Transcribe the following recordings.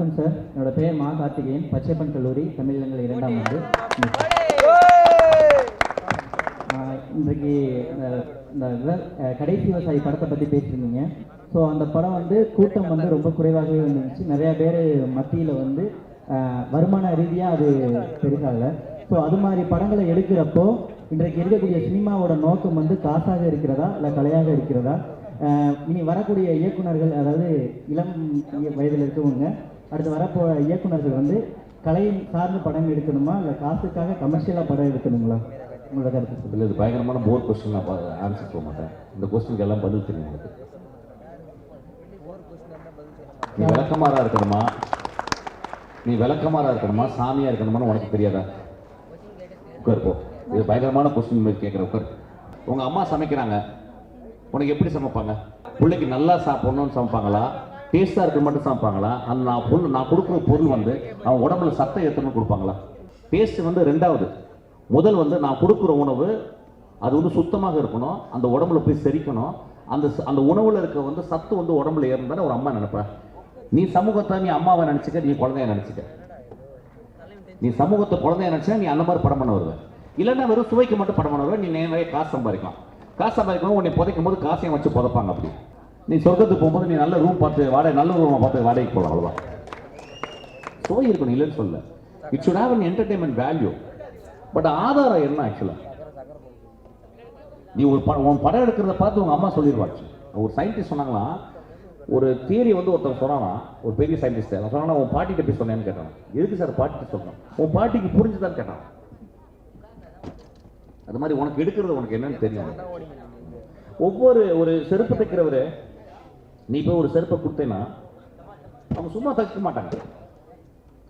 வணக்கம் சார். என்னோட பெயர் மா கார்த்திகேயன். பச்சைப்பன் கல்லூரி தமிழ் இளங்கலை இரண்டாம் ஆண்டு. இன்றைக்கு இந்த- கடைசி விவசாயி படத்தை பற்றி பேசியிருந்தீங்க ஸோ அந்த படம் வந்து கூட்டம் வந்து ரொம்ப குறைவாகவே வந்துருந்துச்சு நிறையா பேர் மத்தியில் வந்து வருமான ரீதியாக அது பெருசாகல ஸோ அது மாதிரி படங்களை எடுக்கிறப்போ இன்றைக்கு இருக்கக்கூடிய சினிமாவோட நோக்கம் வந்து காசாக இருக்கிறதா இல்லை கலையாக இருக்கிறதா? இனி வரக்கூடிய இயக்குனர்கள் அதாவது இளம் வயதில் இருக்கவங்க அடுத்து வரப்போ இயக்குநர்கள் வந்து கலை சார்ந்த படம் எடுக்கணுமா? இல்லை காசுக்காக கமர்ஷியலாக படம் எடுக்கணுங்களா? உங்களோட கருத்து இல்லை இது பயங்கரமான போர் கொஸ்டின் நான் ஆன்சர் போக மாட்டேன். இந்த கொஸ்டினுக்கு எல்லாம் பதில் தெரியும் எனக்கு நீ விளக்கமாறா இருக்கணுமா? நீ விளக்கமாறா இருக்கணுமா? சாமியா இருக்கணுமான்னு உனக்கு தெரியாதா? உட்கார் போ. இது பயங்கரமான கொஸ்டின் மாதிரி கேட்குற உட்கார். உங்கள் அம்மா சமைக்கிறாங்க. உனக்கு எப்படி சமைப்பாங்க? பிள்ளைக்கு நல்லா சாப்பிடணும்னு சமைப்பாங்களா? டேஸ்டாக இருக்க மட்டும் சமைப்பாங்களா? அந்த நான் பொருள் நான் கொடுக்குற பொருள் வந்து அவன் உடம்புல சத்தம் ஏற்றணும்னு கொடுப்பாங்களா? டேஸ்ட் வந்து ரெண்டாவது. முதல் வந்து நான் கொடுக்குற உணவு அது வந்து சுத்தமாக இருக்கணும். அந்த உடம்புல போய் செரிக்கணும். அந்த அந்த உணவுல இருக்க வந்து சத்து வந்து உடம்புல ஏறணும் ஒரு அம்மா நினைப்பா? நீ சமூகத்தை நீ அம்மாவை நினச்சிக்க நீ குழந்தைய நினச்சிக்க. நீ சமூகத்தை குழந்தைய நினைச்சா நீ அந்த மாதிரி படம் பண்ண வருவ இல்லைன்னா வெறும் சுவைக்கு மட்டும் படம் பண்ண வருவ நீ நிறைய காசு சம்பாதிக்கலாம். காசு சம்பாதிக்கணும் உன்னை புதைக்கும் போது காசையும் வச்சு புதைப்பாங்க அப்படி. நீ சொர்க்கத்துக்கு போகும்போது நீ நல்ல ரூம் பார்த்து வாடகை நல்ல ரூமை பார்த்து வாடகைக்கு போகலாம் அவ்வளோதான் சுவை இருக்கணும் இல்லைன்னு சொல்ல it should have an entertainment value but ஆதாரம் என்ன ஆக்சுவலாக நீ ஒரு படம் உன் படம் எடுக்கிறத பார்த்து உங்க அம்மா சொல்லிடுவாச்சு ஒரு சயின்டிஸ்ட் சொன்னாங்களா ஒரு தியரி வந்து ஒருத்தர் சொன்னானா ஒரு பெரிய சயின்டிஸ்ட் அவன் சொன்னா உன் பாட்டிகிட்ட போய் சொன்னேன்னு கேட்டான். எதுக்கு சார் பாட்டிகிட்ட சொன்னான் உன் பாட்டிக்கு புரிஞ்சுதான் கேட்டான். அது மாதிரி உனக்கு எடுக்கிறது உனக்கு என்னன்னு தெரியும். ஒவ்வொரு ஒரு செருப்பு தைக்கிறவரு நீ போய் ஒரு செருப்பை கொடுத்தேன்னா அவங்க சும்மா தைக்க மாட்டாங்க.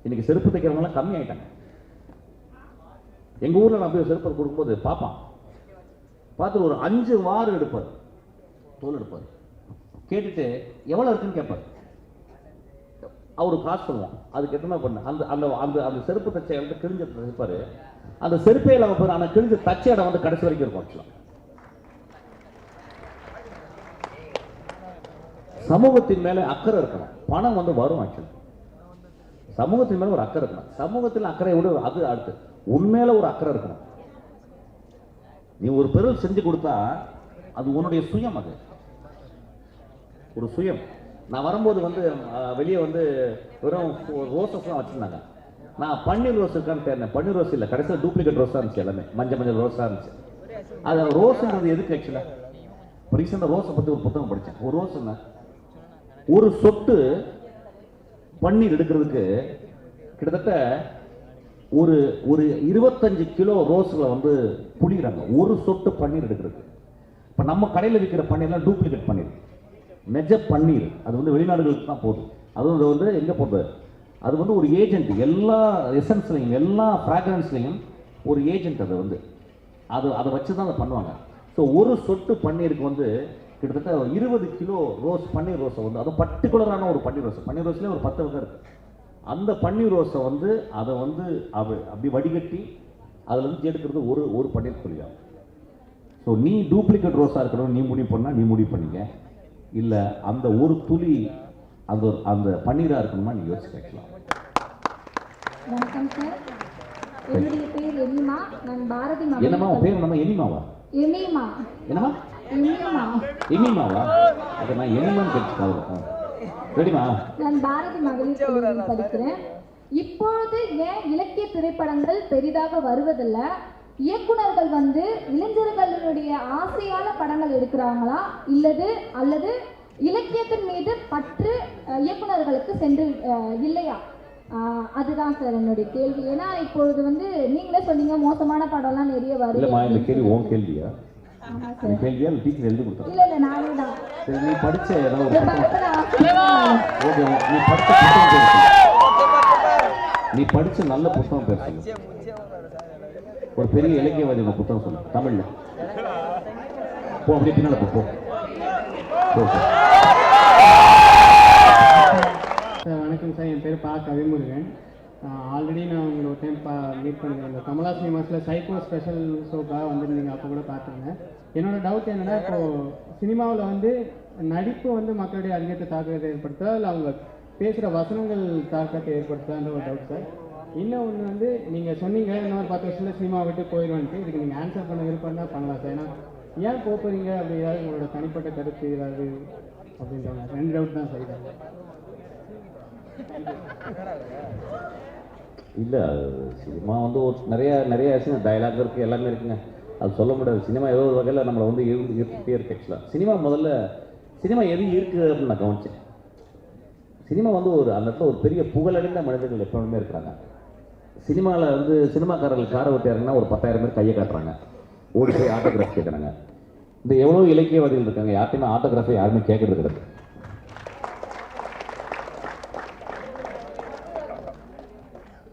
இன்னைக்கு செருப்பு தைக்கிறவங்களாம் கம்மி ஆயிட்டாங்க. எங்க ஊர்ல நான் போய் செருப்பை கொடுக்கும்போது பார்ப்பான் பார்த்து ஒரு அஞ்சு வாரம் எடுப்பார். தோல் எடுப்பார். கேட்டுட்டு எவ்வளோ இருக்குன்னு கேட்பார். அவரு காசு சொல்லுவான். அதுக்கு எத்தனை பண்ண. அந்த அந்த அந்த அந்த செருப்பு தச்சை வந்து கிழிஞ்ச தச்சுப்பார் அந்த செருப்பே இல்லாம ஆனால் கிழிஞ்ச தச்சை இடம் வந்து கடைசி வரைக்கும் இருக்கும் ஆக்சுவலாக சமூகத்தின் மேலே அக்கறை இருக்கணும். பணம் வந்து வரும் ஆக்சுவலி சமூகத்தின் மேல ஒரு அக்கறை இருக்கணும். சமூகத்தில் அக்கறை விட அது அடுத்து. உண்மையில ஒரு அக்கறை இருக்கணும். நீ ஒரு பெருள் செஞ்சு கொடுத்தா அது உன்னுடைய சுயம் அது. ஒரு சுயம். நான் வரும்போது வந்து வெளியே வந்து வெறும் ரோசஸ்லாம் வச்சுருந்தாங்க வச்சிருந்தாங்க. நான் பன்னீர் ரோஸ் இருக்கான்னு தேர்ந்தேன் பன்னீர் ரோஸ் இல்லை. கடைசியில் டூப்ளிகேட் ரோஸாக இருந்துச்சு எல்லாமே. மஞ்சள் மஞ்சள் ரோஸாக இருந்துச்சு. அது ரோஸுன்றது எதுக்கு ஆக்சுவலாக இப்போ ரீசெண்டாக ரோஸை பற்றி ஒரு புத்தகம் படித்தேன். ஒரு ரோஸ் என்ன? ஒரு சொட்டு பன்னீர் எடுக்கிறதுக்கு கிட்டத்தட்ட ஒரு ஒரு இருபத்தஞ்சு கிலோ ரோஸில் வந்து புளிகிறாங்க ஒரு சொட்டு பன்னீர் எடுக்கிறதுக்கு. இப்போ நம்ம கடையில் விற்கிற பன்னீர்லாம் டூப்ளிகேட் பன்னீர். நெஜ பன்னீர். அது வந்து வெளிநாடுகளுக்கு தான் போகுது. அதுவும் அது வந்து எங்கே போகுது அது வந்து ஒரு ஏஜென்ட் எல்லா எசன்ஸ்லையும் எல்லா ஃப்ராக்ரன்ஸ்லையும் ஒரு ஏஜென்ட் அது வந்து. அது அதை வச்சு தான் அதை பண்ணுவாங்க. ஸோ ஒரு சொட்டு பன்னீருக்கு வந்து கிட்டத்தட்ட இருபது கிலோ ரோஸ் பன்னீர் ரோஸை வந்து அதுவும் பர்டிகுலரான ஒரு பன்னீர் ரோஸ். பன்னீர் ரோஸ்லேயே ஒரு பத்து வகை இருக்கு. அந்த பன்னீர் ரோஸை வந்து அதை வந்து அவ அப்படி வடிகட்டி அதில் இருந்து எடுக்கிறது ஒரு ஒரு பன்னீர் துளியா ஸோ நீ டூப்ளிகேட் ரோஸாக இருக்கணும் நீ முடிவு பண்ணால் நீ முடிவு பண்ணிக்க இல்லை அந்த ஒரு துளி அந்த ஒரு- அந்த பன்னீராக இருக்கணுமா நீ யோசிச்சு கேட்கலாம். வணக்கம் சார். என்னுடைய பேர் எமிமா நான் பாரதி என்னம்மா பேர் என்னம்மா? எனிமாவா? எமிமா என்னம்மா? எனிமாவா அதை நான் எனிமான்னு கேட்டு ரெடிமா நான் பாரதி மகளிர் கல்லூரியில் படிக்கிறேன். இப்பொழுது ஏன் இலக்கிய திரைப்படங்கள் பெரிதாக வருவதில்ல? இயக்குனர்கள் வந்து இளைஞர்களுடைய ஆசையான படங்கள் எடுக்கிறாங்களா? இல்லது அல்லது இலக்கியத்தின் மீது பற்று அஹ், இயக்குனர்களுக்கு சென்று இல்லையா? அதுதான் சார் என்னுடைய கேள்வி. ஏன்னா இப்பொழுது வந்து நீங்களே சொன்னீங்க மோசமான படம்லாம் நிறைய வருது. கேள்வி உன் கேள்வியா? சார் கேள்வியா இல்லை டீச்சர் எழுதி கொடுத்தா இல்ல இல்ல நானே தான் சரி நீ படிச்ச ஏதாவது ஒரு புத்தகம் ஓகே நீ படிச்ச புத்தகம் பேர். நீ படிச்ச நல்ல புத்தகம் பேர் சொல்லு. ஒரு பெரிய இலக்கியவாதி உங்க புத்தகம் சொல்லு. தமிழ்ல. போ அப்படியே பின்னால போ வணக்கம் சார். என் பேர் பா. கவிமுருகன். ஆல்ரெடி நான் உங்களை ஒரு டைம் பா மீட் பண்ணிக்கிறேன் இந்த கமலா சினிமாஸில் சைக்கோ ஸ்பெஷல் ஷோக்காக வந்துருந்தீங்க அப்போ கூட பார்த்துருந்தேன் என்னோட டவுட் என்னென்னா இப்போ சினிமாவில் வந்து நடிப்பு வந்து மக்களுடைய அதிகத்தை தாக்கத்தை ஏற்படுத்தா இல்லை அவங்க பேசுகிற வசனங்கள் தாக்கத்தை ஏற்படுத்தான்ற ஒரு டவுட் சார் இன்னும் ஒன்று வந்து நீங்கள் சொன்னீங்க இன்னொரு பத்து வருஷத்தில் சினிமா விட்டு போயிடுவான்ட்டு இதுக்கு நீங்கள் ஆன்சர் பண்ண விருப்பம் தான் பண்ணலாம் சார் ஏன்னா ஏன் போக போகிறீங்க அப்படி ஏதாவது உங்களோட தனிப்பட்ட கருத்து ஏதாவது அப்படின்றாங்க ரெண்டு டவுட் தான் சார் இல்லை சினிமா வந்து ஒரு நிறைய நிறைய டயலாக் இருக்குது எல்லாமே இருக்குங்க. அது சொல்ல முடியாது. சினிமா ஏதோ ஒரு வகையில் நம்மளை வந்து இருந்துகிட்டே ஈர்த்துட்டே இருக்கு ஆக்சுவலாக சினிமா முதல்ல சினிமா எது இருக்குது அப்படின்னு நான் கவனிச்சேன். சினிமா வந்து ஒரு அந்த இடத்துல ஒரு பெரிய புகழடைந்த மனிதர்கள் எப்பவுமே இருக்கிறாங்க. சினிமாவில் வந்து சினிமாக்காரர்கள் காரை ஓட்டியாருங்கன்னா ஒரு பத்தாயிரம் பேர் கையை காட்டுறாங்க. ஓடி போய் ஆட்டோகிராஃப் கேட்குறாங்க இந்த எவ்வளோ இலக்கியவாதிகள் இருக்காங்க யார்ட்டையுமே ஆட்டோகிராஃபை யாருமே கேட்கறது கிடையாது.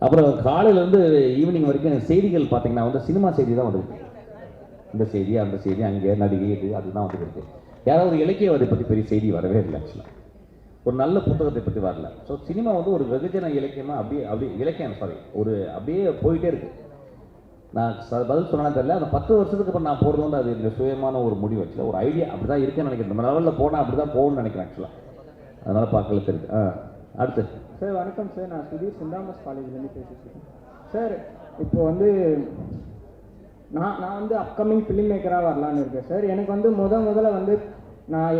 அப்புறம் காலையிலேருந்து ஈவினிங் வரைக்கும் செய்திகள் பார்த்தீங்கன்னா வந்து சினிமா செய்தி தான் வந்துருக்கு. இந்த செய்தி அந்த செய்தி அங்கே நடிகை இது அதுதான் வந்துருக்கு. யாராவது ஒரு பற்றி பெரிய செய்தி வரவே இல்லை ஆக்சுவலாக ஒரு நல்ல புத்தகத்தை பற்றி வரல. ஸோ சினிமா வந்து ஒரு வெகுஜன இலக்கியமாக அப்படியே அப்படியே இலக்கியம் சாரி ஒரு அப்படியே போயிட்டே இருக்கு. நான் பதில் சொன்னாலும் தெரியல. அந்த பத்து வருஷத்துக்கு அப்புறம் நான் போகிறது வந்து அது இந்த சுயமான ஒரு முடிவு ஆக்சுவலாக ஒரு ஐடியா அப்படி தான் இருக்கேன்னு நினைக்கிறேன். நம்ம லெவலில் போனால் அப்படி தான் போகணும்னு நினைக்கிறேன் ஆக்சுவலாக அதனால் பார்க்கல தெரியுது ஆ அடுத்து. சார் வணக்கம் சார் நான் சுதீர் சிந்தாமஸ் காலேஜ்லேருந்து பேசிட்டுருக்கேன் சார் இப்போ வந்து நான் நான் வந்து அப்கமிங் ஃபிலிம் மேக்கராக வரலான்னு இருக்கேன் சார் எனக்கு வந்து முத முதல்ல வந்து நான்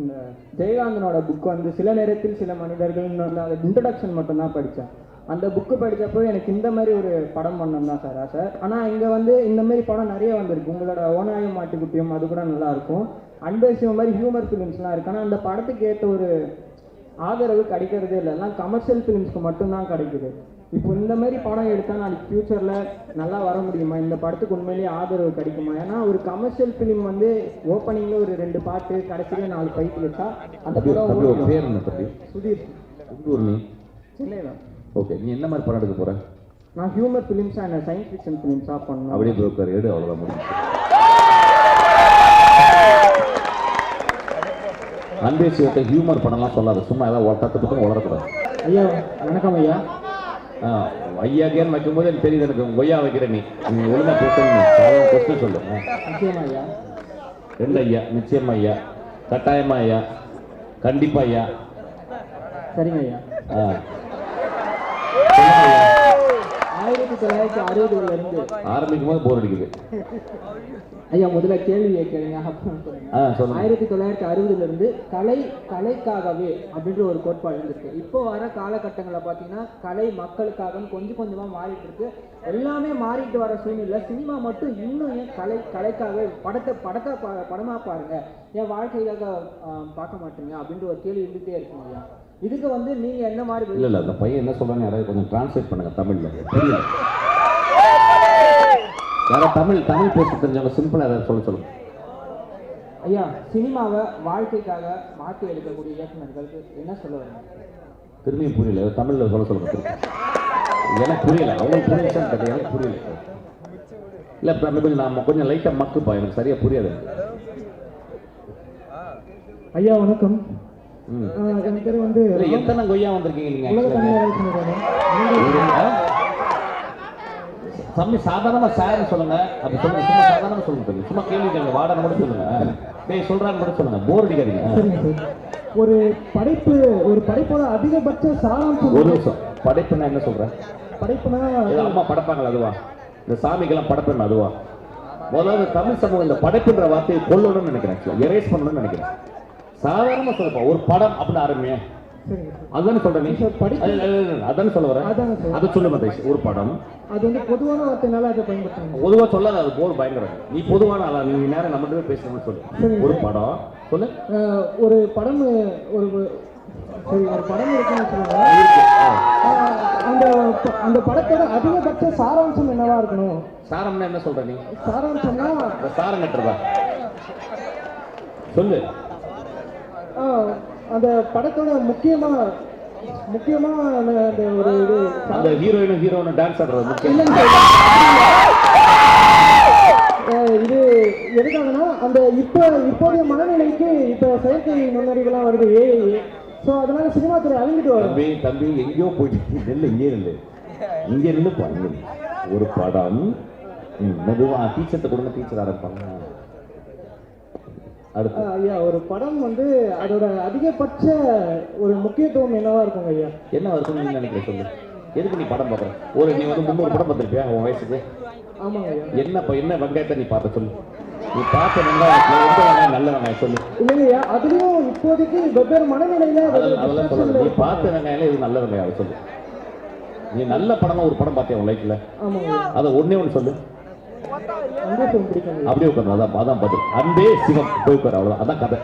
இந்த ஜெயகாந்தனோட புக் வந்து சில நேரத்தில் சில மனிதர்கள்னு வந்து அந்த இன்ட்ரடக்ஷன் மட்டும்தான் படித்தேன். அந்த புக்கு படித்தப்போ எனக்கு இந்த மாதிரி ஒரு படம் பண்ணணும் தான் சார் ஆனால் இங்கே வந்து இந்த மாதிரி படம் நிறைய வந்திருக்கு. உங்களோட ஓனாயம் மாட்டுக்குட்டியும் அது கூட நல்லாயிருக்கும் அன்பேசியம் மாதிரி ஹியூமர் ஃபிலிம்ஸ்லாம் இருக்கு. ஆனால் அந்த படத்துக்கு ஏற்ற ஒரு ஆதரவு கிடைக்கிறதே இல்லை. எல்லாம் கமர்ஷியல் ஃபிலிம்ஸ்க்கு மட்டும்தான் கிடைக்குது. இப்போ இந்த மாதிரி படம் எடுத்தால் நாளைக்கு ஃப்யூச்சரில் நல்லா வர முடியுமா? இந்த படத்துக்கு உண்மையிலேயே ஆதரவு கிடைக்குமா? ஏன்னா ஒரு கமர்ஷியல் ஃபிலிம் வந்து ஓப்பனிங்கில் ஒரு ரெண்டு பாட்டு கடைசியில் நாலு ஃபைட் வச்சா அந்த படம். பேர் என்ன தம்பி? சுதீர். ஊர் நீ ஓகே நீ என்ன மாதிரி படம் எடுக்க போற? நான் humour films and science fiction ஃபிலிம்ஸாக பண்ணேன் அப்படியே போய் உட்காரு எடு அவ்வளோதான் முடிஞ்சு அன்பே சிவத்தை ஹியூமர் படம்லாம் சொல்லாது சும்மா ஏதாவது பக்கம் வளரக்கூடாது ஐயா வணக்கம் ஐயா. ஆ ஐயாக்கேன்னு வைக்கும்போது எனக்கு தெரியுது எனக்கு கொய்யா வைக்கிற நீ. நீ ஒழுங்கா பேசணும் கொஸ்டின் சொல்லு. நிச்சயமா ஐயா. ரெண்டு ஐயா நிச்சயமா ஐயா. கட்டாயமா ஐயா. கண்டிப்பா ஐயா. சரிங்க ஐயா. ஆ. ஐயா. ஆயிரத்தி தொள்ளாயிரத்தி அறுபதுல இருந்து ஆரம்பிக்கும் போது போர் அடிக்குது. ஐயா முதல்ல கேள்வியை கேளுங்க ஆயிரத்தி தொள்ளாயிரத்தி அறுபதுல இருந்து கலை கலைக்காகவே அப்படின்ற ஒரு கோட்பாடு இருந்திருக்கு. இப்போ வர காலகட்டங்களில் பார்த்தீங்கன்னா கலை மக்களுக்காக கொஞ்சம் கொஞ்சமா மாறிட்டு இருக்கு. எல்லாமே மாறிட்டு வர சூழ்நிலை சினிமா மட்டும் இன்னும் ஏன் கலை கலைக்காக படத்தை படத்தை படமா பாருங்க. ஏன் வாழ்க்கைக்காக பார்க்க மாட்டீங்க அப்படின்ற ஒரு கேள்வி இருந்துகிட்டே இருக்குங்க ஐயா. இதுக்கு வந்து நீங்க என்ன மாதிரி இல்ல இல்ல அந்த பையன் என்ன சொல்றான்னு யாராவது கொஞ்சம் டிரான்ஸ்லேட் பண்ணுங்க தமிழ்ல. புரியல யாராவது தமிழ் தமிழ் பேச தெரிஞ்சவங்க சிம்பிளா ஏதாவது சொல்ல சொல்லுங்க. ஐயா சினிமாவை வாழ்க்கைக்காக மாற்றி எடுக்கக்கூடிய இயக்குனர்களுக்கு என்ன சொல்ல வரீங்க திரும்பியும் புரியல. தமிழ்ல சொல்ல சொல்லுங்க எனக்கு புரியல. அவங்களுக்கு புரியுது தெரியல. எனக்கு புரியல. இல்ல இப்ப அந்த கொஞ்சம் நான் கொஞ்சம் லைட்டா மக்குப்பா எனக்கு சரியா புரியாது. ஐயா வணக்கம். வந்து எத்தனை கொய்யா வந்திருக்கீங்க? தம்பி சாதாரணமா சார் சொல்லுங்க. அப்படி சொல்லுங்க. சும்மா சாதாரணமா சொல்லுங்க தம்பி சும்மா கேள்வி கேளுங்க வாடகை மட்டும் சொல்லுங்க. டேய் சொல்றாங்க மட்டும் சொல்லுங்க. போர் அடிக்காதீங்க. ஒரு படைப்பு ஒரு படைப்போட அதிகபட்ச சாராம்சம் ஒரு நிமிஷம். படைப்புன்னா என்ன சொல்ற? படைப்புனா அம்மா படைப்பாங்களா அதுவா? இந்த சாமிக்கெல்லாம் படைப்புன்னு அதுவா? முதல்ல தமிழ் சமூகம் இந்த படைப்புன்ற வார்த்தையை கொல்லணும்னு நினைக்கிறேன் எரேஸ் பண்ணணும்னு நினைக்கிறேன். சாதாரணமா சொல்லப்பா ஒரு படம் அப்படின்னு சார். அதானே சொல்ற நீ. அதானே சொல்ல வரேன். அதை சொல்லு மதேஷ் ஒரு படம். அது வந்து பொதுவான வார்த்தைனால அதை பயன்படுத்துறாங்க. பொதுவா சொல்லாத அது போர் பயங்கரம். நீ பொதுவான ஆளா நீ நேரம் நம்மகிட்ட பேசணும்னு சொல்லு. ஒரு படம். சொல்லு. ஒரு படம் ஒரு சரி ஒரு படம் இருக்குன்னு சொல்லுவாங்க அந்த அந்த படத்தோட அதிகபட்ச சாராம்சம் என்னவா இருக்கணும்? சாரம்னா என்ன சொல்ற நீ? சாராம்சம்னா சாரம் கட்டுறதா? சொல்லு. அந்த படத்தோட முக்கியமா முக்கியமா அந்த ஒரு இது அந்த ஹீரோயினும் ஹீரோனும் டான்ஸ் ஆடுறது முக்கியம். இது எதுக்காகனா அந்த இப்போ இப்போதைய மனநிலைக்கு இப்போ செயற்கை நுண்ணறிவுலாம் வருது ஏஐ ஸோ அதனால சினிமா துறை அழிஞ்சிட்டு வரும் தம்பி தம்பி எங்கேயோ போயிட்டு நெல்லு இங்கே நில்லு. இங்கே இங்கே நில்லு. ஒரு படம். ம், மெதுவா டீச்சர்ட்ட கொடுங்க டீச்சர் ஆரம்பிப்பாங்க. ஐயா ஒரு படம் வந்து அதோட அதிகபட்ச ஒரு முக்கியத்துவம் என்னவா இருக்குங்க ஐயா? என்ன இருக்கும் நீ நினைக்கிற சொல்லு எதுக்கு நீ படம் பார்க்குற? ஒரு நீ வந்து முந்நூறு படம் பார்த்துருப்பியா உன் வயசுக்கு? ஆமாங்க ஐயா. என்ன என்ன வெங்காயத்தை நீ பார்த்த சொல்லு. நீ பார்த்த வெங்காயத்துல எந்த வெங்காயம் நல்ல வெங்காயம் சொல்லு. இல்லைங்க ஐயா அதுலயும் இப்போதைக்கு வெவ்வேறு மனநிலையில அதெல்லாம் சொல்லல. நீ பார்த்த வெங்காயம் இது நல்ல வெங்காயம் சொல்லு. நீ நல்ல படமா ஒரு படம் பார்த்தியா உன் லைஃப்ல அதை ஒண்ணே ஒன்று சொல்லு அங்கே film பிடிக்கும் ஐயா. அப்படியே உட்காந்து அதான் அதான் பதில் அன்பே சிவம் போய் உட்காரு அவ்வளவுதான். அதான் கதை.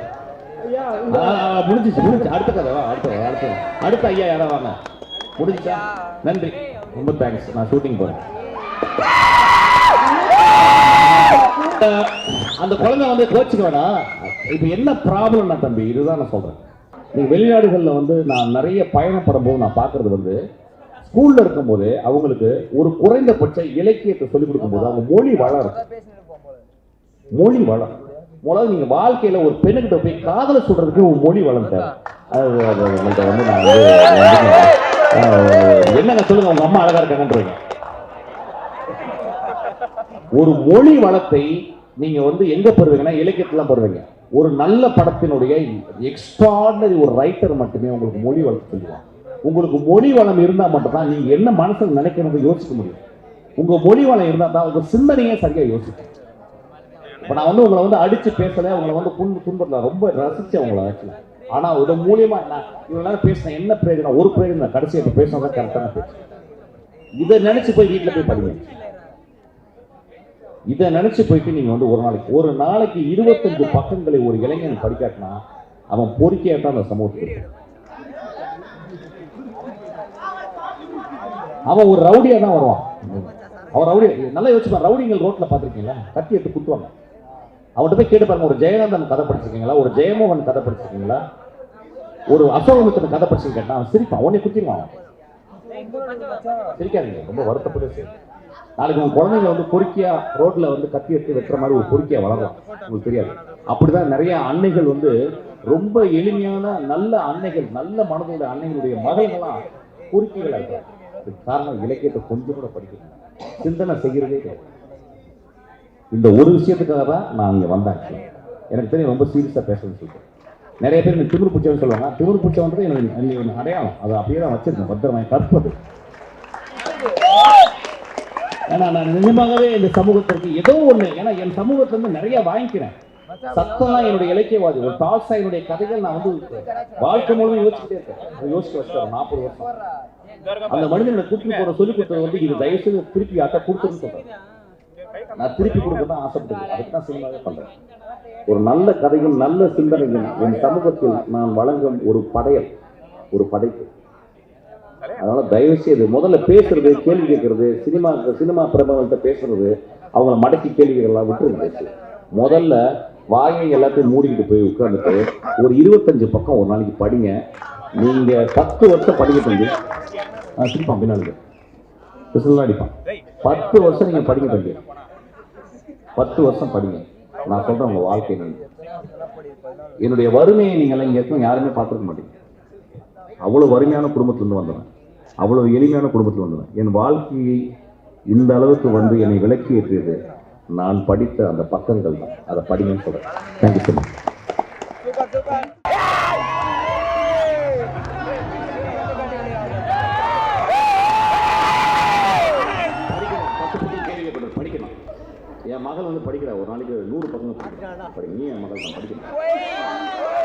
முடிஞ்சிச்சு முடிஞ்சு அடுத்த கதை வா அடுத்த அடுத்த. அடுத்த ஐயா யாரா வாங்க? முடிஞ்சா நன்றி. ரொம்ப தேங்க்ஸ் நான் ஷூட்டிங் போறேன். அஹ், அந்த குழந்தை வந்து கோச்சுக்க வேணாம் இப்போ என்ன ப்ராப்ளம்னா தம்பி? இதுதான் நான் நீங்க வெளிநாடுகளில் வந்து நான் நிறைய பயணப்படும் போது நான் பார்க்கறது வந்து ஸ்கூல்ல இருக்கும்போது அவங்களுக்கு ஒரு குறைந்தபட்ச இலக்கியத்தை சொல்லிக் கொடுக்கும்போது அவங்க மொழி வளரும் மொழி வளம் முதல்ல நீங்க வாழ்க்கையில ஒரு பெண்ணுகிட்ட போய் காதலை சொல்றதுக்கு ஒரு மொழி அது உங்கள்கிட்ட வந்து நான் வந்து என்னங்க சொல்லுங்க உங்க அம்மா அழகா இருக்காங்கன்றீங்க ஒரு மொழி வளத்தை நீங்க வந்து எங்க பெறுவீங்கன்னா இலக்கியத்துல பெறுவீங்க ஒரு நல்ல படத்தினுடைய எக்ஸ்ட்ராடனரி ஒரு ரைட்டர் மட்டுமே உங்களுக்கு மொழி வளம் சொல்லுவாங்க உங்களுக்கு மொழி வளம் இருந்தால் மட்டும்தான் நீங்கள் என்ன மனசில் நினைக்கணும்னு யோசிக்க முடியும். உங்கள் மொழி வளம் இருந்தால் தான் உங்கள் சிந்தனையே சரியாக யோசிக்கும். இப்போ நான் வந்து உங்களை வந்து அடித்து பேசலை உங்களை வந்து துன்ப துன்பத்தில் ரொம்ப ரசித்தேன் உங்களை ஆக்சுவலாக ஆனால் இது மூலியமாக நான் இவ்வளோ நேரம் பேசினேன் என்ன பிரயோஜனம்? ஒரு பிரயோஜனம் இல்லை. இப்போ அப்ப பேசினதான் கரெக்டான பேச்சு. இதை நினச்சி போய் வீட்டில் போய் படிங்க. இதை நினைச்சு போயிட்டு நீங்க வந்து ஒரு நாளைக்கு ஒரு நாளைக்கு இருபத்தஞ்சு பக்கங்களை ஒரு இளைஞன் படிக்காட்டினா அவன் பொறுக்கையாட்டான் அந்த சமூகத்துக்கு அவன் ஒரு ரவுடியா தான் வருவான். அவன் ரவுடி நல்லா யோசிப்பான் ரவுடிங்கள் ரோட்ல பாத்திருக்கீங்களா கத்தி எடுத்து குத்துவாங்க. அவன்கிட்ட போய் கேட்டு பாருங்க ஒரு ஜெயகாந்தன் கதை படிச்சிருக்கீங்களா? ஒரு ஜெயமோகன் கதை படிச்சிருக்கீங்களா? ஒரு அசோகமித்தன் கதை படிச்சிருக்கேன் கேட்டா அவன் சிரிப்பான். உடனே குத்திடுவான் சிரிக்காதீங்க ரொம்ப வருத்தப்பட்டு நாளைக்கு உங்க குழந்தைங்க வந்து பொறுக்கியா ரோட்ல வந்து கத்தி எடுத்து வெட்டுற மாதிரி ஒரு பொறுக்கியா வளரும் உங்களுக்கு தெரியாது. அப்படிதான் நிறைய அன்னைகள் வந்து ரொம்ப எளிமையான நல்ல அன்னைகள் நல்ல மனதுடைய அன்னைகளுடைய மகள்கள்லாம் பொறுக்கிகளா இருக்கிறாங்க அதுக்கு காரணம் இலக்கியத்தை கொஞ்சம் கூட படிக்கணும் சிந்தனை செய்கிறதே கிடையாது. இந்த ஒரு விஷயத்துக்காக தான் நான் இங்கே வந்தேன். எனக்கு தெரியும் ரொம்ப சீரியஸாக பேசணும்னு சொல்லிட்டு. நிறைய பேர் எனக்கு திமிரு பூச்சைன்னு சொல்லுவாங்க திமிரு பூச்சைன்றது எனக்கு எனக்கு ஒரு அடையாளம். அதை அப்படியே தான் வச்சிருக்கேன் பத்திரமா கற்பது ஏன்னா நான் நிஜமாகவே இந்த சமூகத்திற்கு ஏதோ ஒன்று ஏன்னா என் சமூகத்திலிருந்து நிறைய வாங்கிக்கிறேன். சத்தம்லாம் என்னுடைய இலக்கியவாதி. ஒரு டால்சா என்னுடைய கதைகள் நான் வந்து வாழ்க்கை முழுவதும் யோசிச்சுட்டே இருக்கேன். யோசிச்சு வச்சிட்டேன் நாற்பது வருஷம். அந்த மனிதனோட கூட்டிட்டு போற சொல்லி கொடுத்தது வந்து இது தயவு செய்து திருப்பி யார்ட்ட கொடுத்துன்னு சொல்றேன். நான் திருப்பி கொடுக்க தான் ஆசைப்படுறேன் அதுக்கு தான் சினிமாவே பண்றேன். ஒரு நல்ல கதையும் நல்ல சிந்தனையும் என் சமூகத்தில் நான் வழங்கும் ஒரு படையல் ஒரு படைப்பு. அதனால தயவு செய்து முதல்ல பேசுறது கேள்வி கேட்கறது சினிமா சினிமா பிரபலங்கள்ட்ட பேசுறது அவங்கள மடக்கி கேள்விகள்லாம் விட்டுருங்க முதல்ல வாயை எல்லாத்தையும் மூடிக்கிட்டு போய் உட்கார்ந்துட்டு ஒரு இருபத்தஞ்சு பக்கம் ஒரு நாளைக்கு படிங்க. நீங்க பத்து வருஷம் படிக்க தம்பி சிரிப்பான் பின்னாடி விசில்லாம் அடிப்பான் பத்து வருஷம் நீங்க படிக்க தம்பி பத்து வருஷம் படிங்க. நான் சொல்றேன் உங்க வாழ்க்கை நீங்கள் என்னுடைய வறுமையை நீங்க எல்லாம் இருக்கும் யாருமே பார்த்துருக்க மாட்டீங்க. அவ்வளவு வறுமையான குடும்பத்திலிருந்து வந்தவன். அவ்வளவு எளிமையான குடும்பத்தில் வந்தவன். என் வாழ்க்கையை இந்த அளவுக்கு வந்து என்னை விளக்கி ஏற்றியது நான் படித்த அந்த பக்கங்கள் தான். அதை படிங்கன்னு சொல்றேன். தேங்க்யூ ஸோ மச் என் மகள் வந்து படிக்கிறா ஒரு நாளைக்கு நூறு பக்கம் படிக்கணும் நீ என் மகள் தான் படிக்கணும்